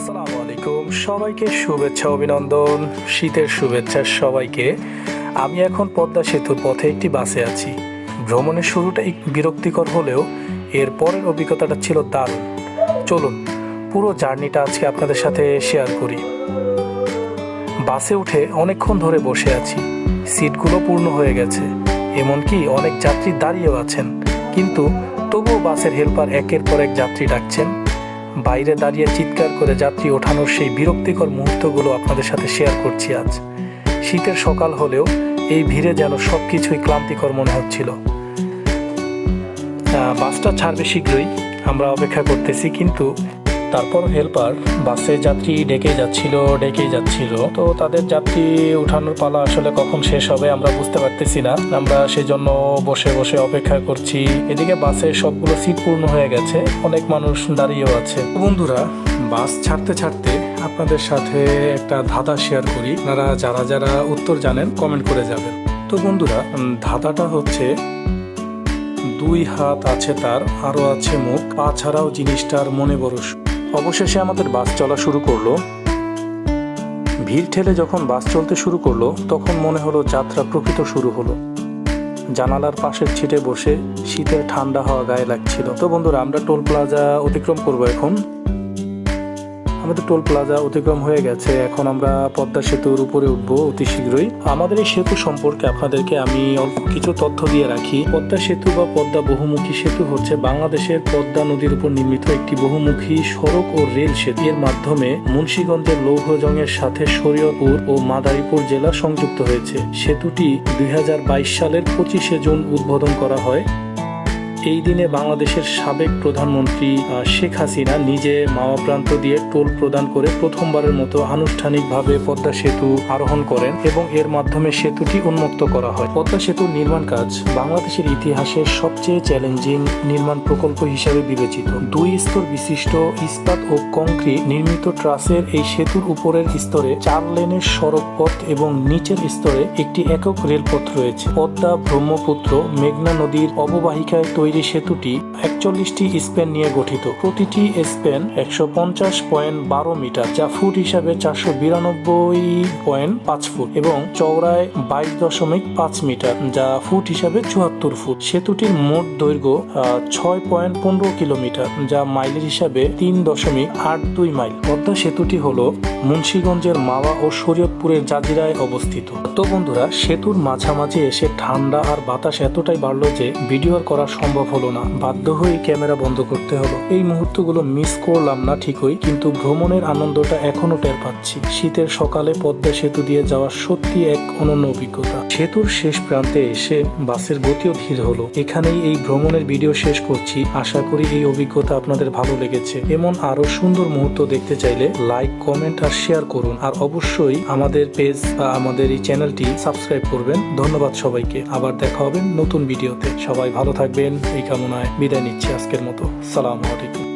আসসালামু আলাইকুম। সবাইকে শুভেচ্ছা, অভিনন্দন। শীতের শুভেচ্ছা সবাইকে। আমি এখন পদ্মা সেতুর পথে একটি বাসে আছি। ভ্রমণের শুরুটা একটু বিরক্তিকর হলেও এর পরের অভিজ্ঞতাটা ছিল দারুণ। চলুন, পুরো জার্নিটা আজকে আপনাদের সাথে শেয়ার করি। বাসে উঠে অনেকক্ষণ ধরে বসে আছি। সিটগুলো পূর্ণ হয়ে গেছে। এমনকি অনেক যাত্রী দাঁড়িয়েও আছেন। কিন্তু তবুও বাসের হেল্পার একের পর এক যাত্রী ডাকছেন। বাইরে দাঁড়িয়ে চিৎকার করে যাত্রী ওঠানোর সেই বিরক্তিকর মুহূর্তগুলো আপনাদের সাথে শেয়ার করছি আজ। শীতের সকাল হলেও এই ভিড়ে যেন সব কিছুই ক্লান্তিকর মনে হচ্ছিল। বাসটা ছাড়বে শীঘ্রই, আমরা অপেক্ষা করতেছি, কিন্তু তারপর হেল্পার বাসে যাত্রী ডেকে যাচ্ছিল ডেকে যাচ্ছিল। তো তাদের যাত্রী উঠানোর পালা আসলে কখন শেষ হবে আমরা বুঝতে পারতেছি না। আমরা সেজন্য বসে বসে অপেক্ষা করছি। এদিকে বাসে সবগুলো সিট পূর্ণ হয়ে গেছে। অনেক মানুষ দাঁড়িয়েও আছে। বন্ধুরা, বাস ছাড়তে ছাড়তে আপনাদের সাথে একটা ধাঁধা শেয়ার করি। আপনারা যারা যারা উত্তর জানেন কমেন্ট করে যাবেন। তো বন্ধুরা ধাঁধাটা হচ্ছে, দুই হাত আছে তার আরও আছে মুখ। পা ছাড়াও জিনিসটার মনে বড় সুখ। অবশেষে আমাদের বাস চলা শুরু করল। ভিড় ঠেলে যখন বাস চলতে শুরু করল, তখন মনে হলো যাত্রা প্রকৃত শুরু হলো। জানালার পাশের ছিটে বসে শীতের ঠান্ডা হওয়া গায়ে লাগছিল। তো বন্ধুরা, আমরা টোল প্লাজা অতিক্রম করব এখন। আমাদের টোল প্লাজা অতিক্রম হয়ে গেছে। এখন আমরা পদ্মা সেতুর উপরে উঠবো অতি শীঘ্রই। আমাদের এই সেতু সম্পর্কে আপনাদেরকে আমি অল্প কিছু তথ্য দিয়ে রাখি। পদ্মা সেতু বা পদ্মা বহুমুখী সেতু হচ্ছে বাংলাদেশের পদ্মা নদীর উপর নির্মিত একটি বহুমুখী সড়ক ও রেল সেতু। এর মাধ্যমে মুন্সীগঞ্জের লৌহজংয়ের সাথে শরীয়তপুর ও মাদারীপুর জেলা সংযুক্ত হয়েছে। সেতুটি দুই হাজার বাইশ সালের পঁচিশে জুন উদ্বোধন করা হয়। এই দিনে বাংলাদেশের সাবেক প্রধানমন্ত্রী শেখ হাসিনা নিজে মাওয়া প্রান্ত দিয়ে টোল প্রদান করে প্রথমবারের মতো আনুষ্ঠানিকভাবে পদ্মা সেতু আরোহণ করেন এবং এর মাধ্যমে সেতুটি উন্মুক্ত করা হয়। পদ্মা সেতুর নির্মাণ কাজ বাংলাদেশের ইতিহাসের সবচেয়ে চ্যালেঞ্জিং নির্মাণ প্রকল্প হিসাবে বিবেচিত। দুই স্তর বিশিষ্ট ইস্পাত ও কংক্রিট নির্মিত ট্রাসের এই সেতুর উপরের স্তরে চার লেনের সড়ক পথ এবং নিচের স্তরে একটি একক রেলপথ রয়েছে। পদ্মা ব্রহ্মপুত্র মেঘনা নদীর অববাহিকায় তৈরি সেতুটি একচল্লিশটি স্প্যান নিয়ে গঠিত। প্রতিটি স্প্যান একশো পঞ্চাশ পয়েন্ট বারো মিটার, যা ফুট হিসাবে চারশো বিরানব্বই পয়েন্ট পাঁচ ফুট এবং চওড়ায় বাইশ দশমিক পাঁচ মিটার, যা ফুট হিসাবে চুয়াত্তর ফুট। সেতুটির মোট দৈর্ঘ্য ছয় পয়েন্ট পনেরো কিলোমিটার, যা মাইলের হিসাবে তিন দশমিক আট দুই মাইল। পদ্মা সেতুটি হল মুন্সীগঞ্জের মাওয়া ও শরীয়তপুরের জাজিরায় অবস্থিত। তো বন্ধুরা, সেতুর মাঝামাঝি এসে ঠান্ডা আর বাতাস এতটাই বাড়লো যে ভিডিও করা করা সম্ভব হলো না। বাধ্য হয়ে ক্যামেরা বন্ধ করতে হলো। এই মুহূর্তগুলো মিস করলাম না ঠিকই, কিন্তু ভ্রমণের আনন্দটা এখনও টের পাচ্ছি। শীতের সকালে পদ্মা সেতু দিয়ে যাওয়া সত্যি এক অনন্য অভিজ্ঞতা। সেতুর শেষ প্রান্তে এসে বাসের গতিও ধীর হলো। এখানেই এই ভ্রমণের ভিডিও শেষ করছি। আশা করি এই অভিজ্ঞতা আপনাদের ভালো লেগেছে। এমন আরও সুন্দর মুহূর্ত দেখতে চাইলে লাইক কমেন্ট আর শেয়ার করুন। আর অবশ্যই আমাদের পেজ বা আমাদের এই চ্যানেলটি সাবস্ক্রাইব করবেন। ধন্যবাদ সবাইকে। আবার দেখা হবে নতুন ভিডিওতে সবাই ভালো থাকবেন। এই কামনায় বিদায় নিচ্ছি আজকের মতো। সালাম আলাইকুম।